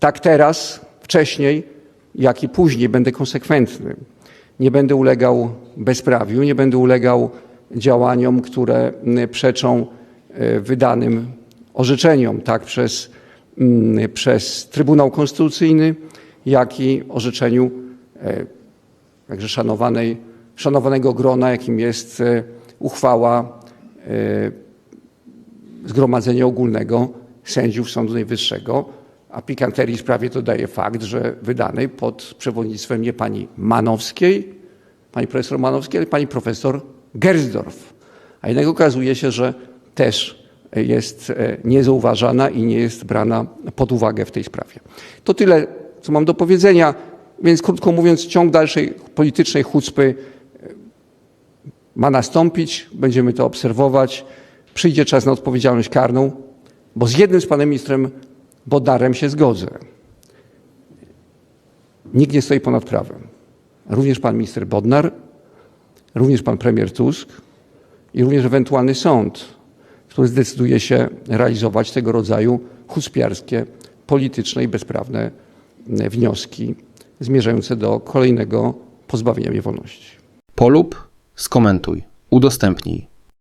Tak teraz, wcześniej, jak i później będę konsekwentny. Nie będę ulegał bezprawiu, nie będę ulegał działaniom, które mm, przeczą e, wydanym orzeczeniom, tak przez, mm, przez Trybunał Konstytucyjny, jak i orzeczeniu e, jakże szanowanej, szanowanego grona, jakim jest e, uchwała Zgromadzenia Ogólnego Sędziów Sądu Najwyższego, a pikanterii sprawie to daje fakt, że wydanej pod przewodnictwem nie pani Manowskiej, pani profesor Manowskiej, ale pani profesor Gersdorf. A jednak okazuje się, że też jest e, niezauważana i nie jest brana pod uwagę w tej sprawie. To tyle, co mam do powiedzenia, więc krótko mówiąc, ciąg dalszej politycznej chucpy e, ma nastąpić, będziemy to obserwować. Przyjdzie czas na odpowiedzialność karną, bo z jednym z panem ministrem Bodnarem się zgodzę. Nikt nie stoi ponad prawem. Również pan minister Bodnar, również pan premier Tusk i również ewentualny sąd, który zdecyduje się realizować tego rodzaju chucpiarskie, polityczne i bezprawne e, wnioski zmierzające do kolejnego pozbawienia mnie wolności. Polub, skomentuj, udostępnij.